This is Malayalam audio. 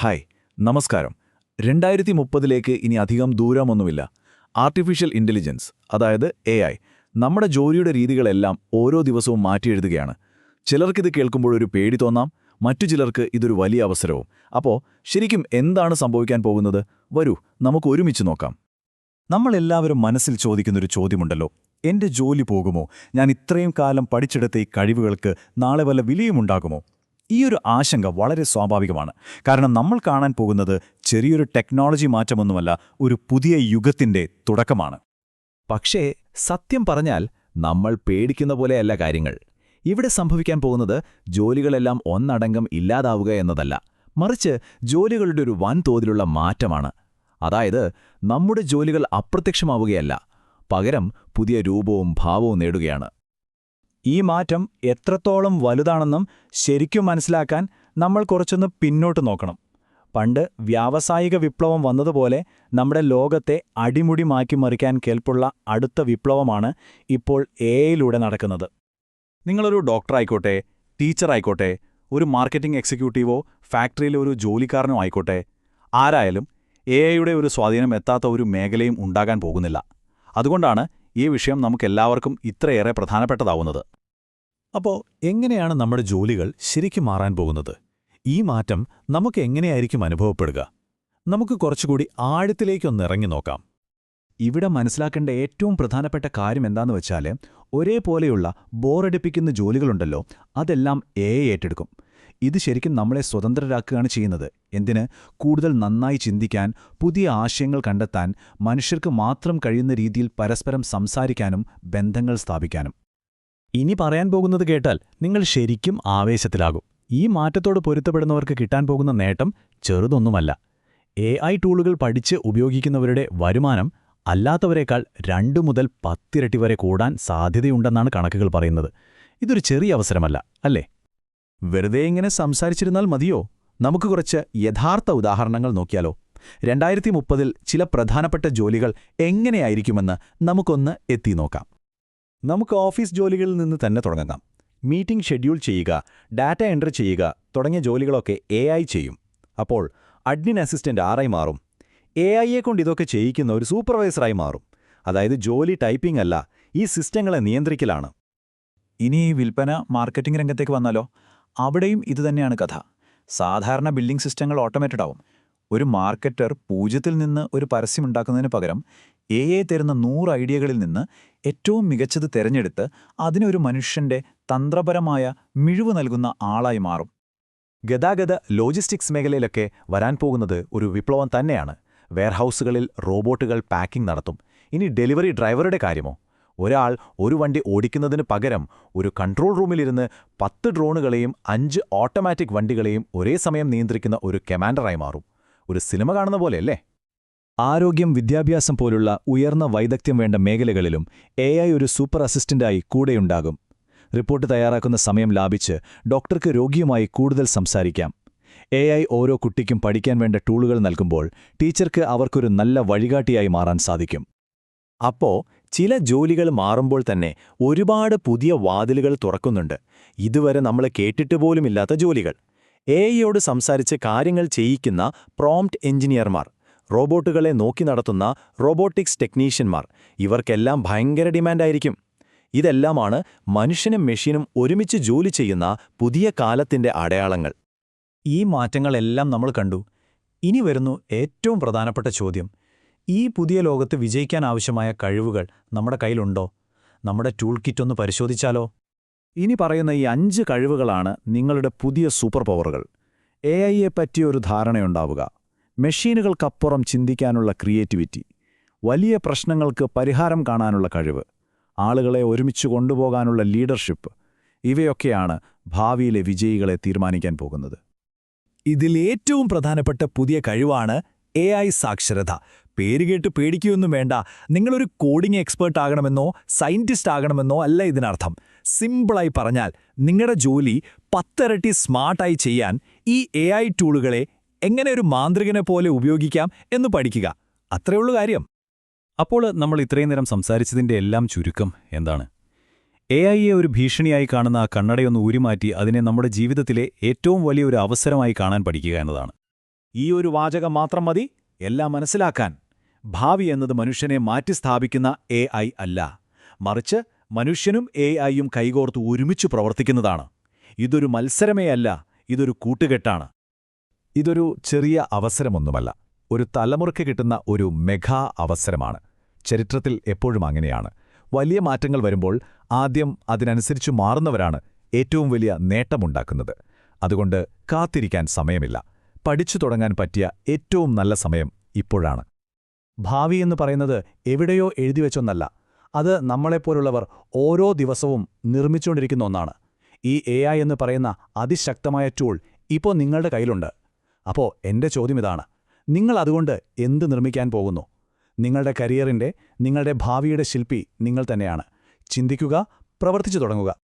ഹായ് നമസ്കാരം. രണ്ടായിരത്തി മുപ്പതിലേക്ക് ഇനി അധികം ദൂരമൊന്നുമില്ല. ആർട്ടിഫിഷ്യൽ ഇന്റലിജൻസ് അതായത് എ ഐ നമ്മുടെ ജോലിയുടെ രീതികളെല്ലാം ഓരോ ദിവസവും മാറ്റിയെഴുതുകയാണ്. ചിലർക്കിത് കേൾക്കുമ്പോൾ ഒരു പേടി തോന്നാം മറ്റു ചിലർക്ക് ഇതൊരു വലിയ അവസരവും. അപ്പോൾ ശരിക്കും എന്താണ് സംഭവിക്കാൻ പോകുന്നത്? വരൂ നമുക്ക് ഒരുമിച്ച് നോക്കാം. നമ്മളെല്ലാവരും മനസ്സിൽ ചോദിക്കുന്നൊരു ചോദ്യമുണ്ടല്ലോ. എന്റെ ജോലി പോകുമോ? ഞാൻ ഇത്രയും കാലം പഠിച്ചെടുത്ത ഈ കഴിവുകൾക്ക് നാളെ വല്ല വിലയുമുണ്ടാകുമോ? ഈ ഒരു ആശങ്ക വളരെ സ്വാഭാവികമാണ്. കാരണം നമ്മൾ കാണാൻ പോകുന്നത് ചെറിയൊരു ടെക്നോളജി മാറ്റമൊന്നുമല്ല ഒരു പുതിയ യുഗത്തിന്റെ തുടക്കമാണ്. പക്ഷേ സത്യം പറഞ്ഞാൽ നമ്മൾ പേടിക്കുന്ന പോലെയല്ല കാര്യങ്ങൾ. ഇവിടെ സംഭവിക്കാൻ പോകുന്നത് ജോലികളെല്ലാം ഒന്നടങ്കം ഇല്ലാതാവുക എന്നതല്ല. മറിച്ച് ജോലികളുടെ ഒരു വൻതോതിലുള്ള മാറ്റമാണ്. അതായത് നമ്മുടെ ജോലികൾ അപ്രത്യക്ഷമാവുകയല്ല. പകരം പുതിയ രൂപവും ഭാവവും നേടുകയാണ്. ഈ മാറ്റം എത്രത്തോളം വലുതാണെന്നും ശരിക്കും മനസ്സിലാക്കാൻ നമ്മൾ കുറച്ചൊന്ന് പിന്നോട്ട് നോക്കണം. പണ്ട് വ്യാവസായിക വിപ്ലവം വന്നതുപോലെ നമ്മുടെ ലോകത്തെ അടിമുടി മാറ്റി മറിക്കാൻ കേൾപ്പുള്ള അടുത്ത വിപ്ലവമാണ് ഇപ്പോൾ എയിലൂടെ നടക്കുന്നത്. നിങ്ങളൊരു ഡോക്ടറായിക്കോട്ടെ ടീച്ചറായിക്കോട്ടെ ഒരു മാർക്കറ്റിംഗ് എക്സിക്യൂട്ടീവോ ഫാക്ടറിയിലെ ഒരു ജോലിക്കാരനോ ആയിക്കോട്ടെ ആരായാലും എ ഐയുടെ ഒരു സ്വാധീനം എത്താത്ത ഒരു മേഖലയും ഉണ്ടാകാൻ പോകുന്നില്ല. അതുകൊണ്ടാണ് ഈ വിഷയം നമുക്കെല്ലാവർക്കും ഇത്രയേറെ പ്രധാനപ്പെട്ടതാവുന്നത്. അപ്പോൾ എങ്ങനെയാണ് നമ്മുടെ ജോലികൾ ശരിക്കും മാറാൻ പോകുന്നത്? ഈ മാറ്റം നമുക്ക് എങ്ങനെയായിരിക്കും അനുഭവപ്പെടുക? നമുക്ക് കുറച്ചുകൂടി ആഴത്തിലേക്കൊന്ന് ഇറങ്ങി നോക്കാം. ഇവിടെ മനസ്സിലാക്കേണ്ട ഏറ്റവും പ്രധാനപ്പെട്ട കാര്യം എന്താന്ന് വെച്ചാൽ ഒരേപോലെയുള്ള ബോറടിപ്പിക്കുന്ന ജോലികളുണ്ടല്ലോ അതെല്ലാം എ ഏറ്റെടുക്കും. ഇത് ശരിക്കും നമ്മളെ സ്വതന്ത്രരാക്കുകയാണ് ചെയ്യുന്നത്. എന്തിന്? കൂടുതൽ നന്നായി ചിന്തിക്കാൻ പുതിയ ആശയങ്ങൾ കണ്ടെത്താൻ മനുഷ്യർക്ക് മാത്രം കഴിയുന്ന രീതിയിൽ പരസ്പരം സംസാരിക്കാനും ബന്ധങ്ങൾ സ്ഥാപിക്കാനും. ഇനി പറയാൻ പോകുന്നത് കേട്ടാൽ നിങ്ങൾ ശരിക്കും ആവേശത്തിലാകും. ഈ മാറ്റത്തോട് പൊരുത്തപ്പെടുന്നവർക്ക് കിട്ടാൻ പോകുന്ന നേട്ടം ചെറുതൊന്നുമല്ല. എ ഐ ടൂളുകൾ പഠിച്ച് ഉപയോഗിക്കുന്നവരുടെ വരുമാനം അല്ലാത്തവരെക്കാൾ രണ്ടു മുതൽ പത്തിരട്ടി വരെ കൂടാൻ സാധ്യതയുണ്ടെന്നാണ് കണക്കുകൾ പറയുന്നത്. ഇതൊരു ചെറിയ അവസരമല്ല അല്ലേ? വെറുതെ ഇങ്ങനെ സംസാരിച്ചിരുന്നാൽ മതിയോ? നമുക്ക് കുറച്ച് യഥാർത്ഥ ഉദാഹരണങ്ങൾ നോക്കിയാലോ. രണ്ടായിരത്തി മുപ്പതിൽ ചില പ്രധാനപ്പെട്ട ജോലികൾ എങ്ങനെയായിരിക്കുമെന്ന് നമുക്കൊന്ന് എത്തി നോക്കാം. നമുക്ക് ഓഫീസ് ജോലികളിൽ നിന്ന് തന്നെ തുടങ്ങാം. മീറ്റിംഗ് ഷെഡ്യൂൾ ചെയ്യുക ഡാറ്റ എൻട്രി ചെയ്യുക തുടങ്ങിയ ജോലികളൊക്കെ എ ചെയ്യും. അപ്പോൾ അഡ്മിൻ അസിസ്റ്റന്റ് ആറായി മാറും. എ ഐയെ കൊണ്ട് ഇതൊക്കെ ചെയ്യിക്കുന്ന ഒരു സൂപ്പർവൈസറായി മാറും. അതായത് ജോലി ടൈപ്പിംഗ് അല്ല ഈ സിസ്റ്റങ്ങളെ നിയന്ത്രിക്കലാണ്. ഇനി ഈ വിൽപ്പന മാർക്കറ്റിംഗ് രംഗത്തേക്ക് വന്നാലോ? അവിടെയും ഇതുതന്നെയാണ് കഥ. സാധാരണ ബിൽഡിംഗ് സിസ്റ്റങ്ങൾ ഓട്ടോമേറ്റഡ് ആവും. ഒരു മാർക്കറ്റർ പൂജ്യത്തിൽ നിന്ന് ഒരു പരസ്യം ഉണ്ടാക്കുന്നതിന് പകരം എ തരുന്ന നൂറ് ഐഡിയകളിൽ നിന്ന് ഏറ്റവും മികച്ചത് തിരഞ്ഞെടുത്ത് അതിനൊരു മനുഷ്യന്റെ തന്ത്രപരമായ മിഴിവ് നൽകുന്ന ആളായി മാറും. ഗതാഗത ലോജിസ്റ്റിക്സ് മേഖലയിലൊക്കെ വരാൻ പോകുന്നത് ഒരു വിപ്ലവം തന്നെയാണ്. വെയർഹൌസുകളിൽ റോബോട്ടുകൾ പാക്കിംഗ് നടത്തും. ഇനി ഡെലിവറി ഡ്രൈവറുടെ കാര്യമോ? ഒരാൾ ഒരു വണ്ടി ഓടിക്കുന്നതിന് പകരം ഒരു കൺട്രോൾ റൂമിലിരുന്ന് പത്ത് ഡ്രോണുകളെയും അഞ്ച് ഓട്ടോമാറ്റിക് വണ്ടികളെയും ഒരേ സമയം നിയന്ത്രിക്കുന്ന ഒരു കമാൻഡറായി മാറും. ഒരു സിനിമ കാണുന്ന പോലെയല്ലേ? ആരോഗ്യം വിദ്യാഭ്യാസം പോലുള്ള ഉയർന്ന വൈദഗ്ധ്യം വേണ്ട മേഖലകളിലും എ ഒരു സൂപ്പർ അസിസ്റ്റന്റായി കൂടെയുണ്ടാകും. റിപ്പോർട്ട് തയ്യാറാക്കുന്ന സമയം ലാഭിച്ച് ഡോക്ടർക്ക് രോഗിയുമായി കൂടുതൽ സംസാരിക്കാം. എ ഓരോ കുട്ടിക്കും പഠിക്കാൻ വേണ്ട ടൂളുകൾ നൽകുമ്പോൾ ടീച്ചർക്ക് അവർക്കൊരു നല്ല വഴികാട്ടിയായി മാറാൻ സാധിക്കും. അപ്പോ ചില ജോലികൾ മാറുമ്പോൾ തന്നെ ഒരുപാട് പുതിയ വാതിലുകൾ തുറക്കുന്നുണ്ട്. ഇതുവരെ നമ്മൾ കേട്ടിട്ട് പോലുമില്ലാത്ത ജോലികൾ. എ സംസാരിച്ച് കാര്യങ്ങൾ ചെയ്യിക്കുന്ന പ്രോംപ്റ്റ് എഞ്ചിനീയർമാർ. റോബോട്ടുകളെ നോക്കി നടത്തുന്ന റോബോട്ടിക്സ് ടെക്നീഷ്യന്മാർ. ഇവർക്കെല്ലാം ഭയങ്കര ഡിമാൻഡായിരിക്കും. ഇതെല്ലാമാണ് മനുഷ്യനും മെഷീനും ഒരുമിച്ച് ജോലി ചെയ്യുന്ന പുതിയ കാലത്തിന്റെ അടയാളങ്ങൾ. ഈ മാറ്റങ്ങളെല്ലാം നമ്മൾ കണ്ടു. ഇനി വരുന്നു ഏറ്റവും പ്രധാനപ്പെട്ട ചോദ്യം. ഈ പുതിയ ലോകത്ത് വിജയിക്കാൻ ആവശ്യമായ കഴിവുകൾ നമ്മുടെ കയ്യിലുണ്ടോ? നമ്മുടെ ടൂൾ കിറ്റ് ഒന്ന് പരിശോധിച്ചാലോ? ഇനി പറയുന്ന ഈ അഞ്ച് കഴിവുകളാണ് നിങ്ങളുടെ പുതിയ സൂപ്പർ പവറുകൾ എ ഐയെ പറ്റിയൊരു ധാരണയുണ്ടാവുക. മെഷീനുകൾക്കപ്പുറം ചിന്തിക്കാനുള്ള ക്രിയേറ്റിവിറ്റി വലിയ പ്രശ്നങ്ങൾക്ക് പരിഹാരം കാണാനുള്ള കഴിവ് ആളുകളെ ഒരുമിച്ച് കൊണ്ടുപോകാനുള്ള ലീഡർഷിപ്പ് ഇവയൊക്കെയാണ് ഭാവിയിലെ വിജയികളെ തീരുമാനിക്കാൻ പോകുന്നത്. ഇതിൽ ഏറ്റവും പ്രധാനപ്പെട്ട പുതിയ കഴിവാണ് എ ഐ സാക്ഷരത. പേരുകേട്ട് പേടിക്കുകയൊന്നും വേണ്ട. നിങ്ങളൊരു കോഡിംഗ് എക്സ്പേർട്ട് ആകണമെന്നോ സയന്റിസ്റ്റ് ആകണമെന്നോ അല്ല ഇതിനർത്ഥം. സിമ്പിളായി പറഞ്ഞാൽ നിങ്ങളുടെ ജോലി പത്തിരട്ടി സ്മാർട്ടായി ചെയ്യാൻ ഈ എ ടൂളുകളെ എങ്ങനെ ഒരു മാന്ത്രികനെ പോലെ ഉപയോഗിക്കാം എന്ന് പഠിക്കുക. അത്രയുള്ളൂ കാര്യം. അപ്പോൾ നമ്മൾ ഇത്രയും നേരം സംസാരിച്ചതിന്റെ എല്ലാം ചുരുക്കം എന്താണ്? എ ഐയെ ഒരു ഭീഷണിയായി കാണുന്ന ആ കണ്ണടയൊന്ന് ഊരിമാറ്റി അതിനെ നമ്മുടെ ജീവിതത്തിലെ ഏറ്റവും വലിയ ഒരു അവസരമായി കാണാൻ പഠിക്കുക എന്നതാണ്. ഈ ഒരു വാചകം മാത്രം മതി എല്ലാം മനസ്സിലാക്കാൻ. ഭാവി എന്നത് മനുഷ്യനെ മാറ്റിസ്ഥാപിക്കുന്ന എ ഐ അല്ല. മറിച്ച് മനുഷ്യനും എ ഐയും കൈകോർത്ത് ഒരുമിച്ച് പ്രവർത്തിക്കുന്നതാണ്. ഇതൊരു മത്സരമേ അല്ല ഇതൊരു കൂട്ടുകെട്ടാണ്. ഇതൊരു ചെറിയ അവസരമൊന്നുമല്ല. ഒരു തലമുറയ്ക്ക് കിട്ടുന്ന ഒരു മെഗാ അവസരമാണ്. ചരിത്രത്തിൽ എപ്പോഴും അങ്ങനെയാണ്. വലിയ മാറ്റങ്ങൾ വരുമ്പോൾ ആദ്യം അതിനനുസരിച്ച് മാറുന്നവരാണ് ഏറ്റവും വലിയ നേട്ടമുണ്ടാക്കുന്നത്. അതുകൊണ്ട് കാത്തിരിക്കാൻ സമയമില്ല. പഠിച്ചു തുടങ്ങാൻ പറ്റിയ ഏറ്റവും നല്ല സമയം ഇപ്പോഴാണ്. ഭാവി എന്ന് പറയുന്നത് എവിടെയോ എഴുതിവെച്ചൊന്നല്ല അത് നമ്മളെപ്പോലുള്ളവർ ഓരോ ദിവസവും നിർമ്മിച്ചുകൊണ്ടിരിക്കുന്ന ഒന്നാണ്. ഈ എ എന്ന് പറയുന്ന അതിശക്തമായ ടൂൾ ഇപ്പോൾ നിങ്ങളുടെ കയ്യിലുണ്ട്. അപ്പോൾ എന്റെ ചോദ്യം ഇതാണ്. നിങ്ങൾ അതുകൊണ്ട് എന്ത് നിർമ്മിക്കാൻ പോകുന്നു? നിങ്ങളുടെ കരിയറിന്റെ നിങ്ങളുടെ ഭാവിയുടെ ശില്പി നിങ്ങൾ തന്നെയാണ്. ചിന്തിക്കുക പ്രവർത്തിച്ചു തുടങ്ങുക.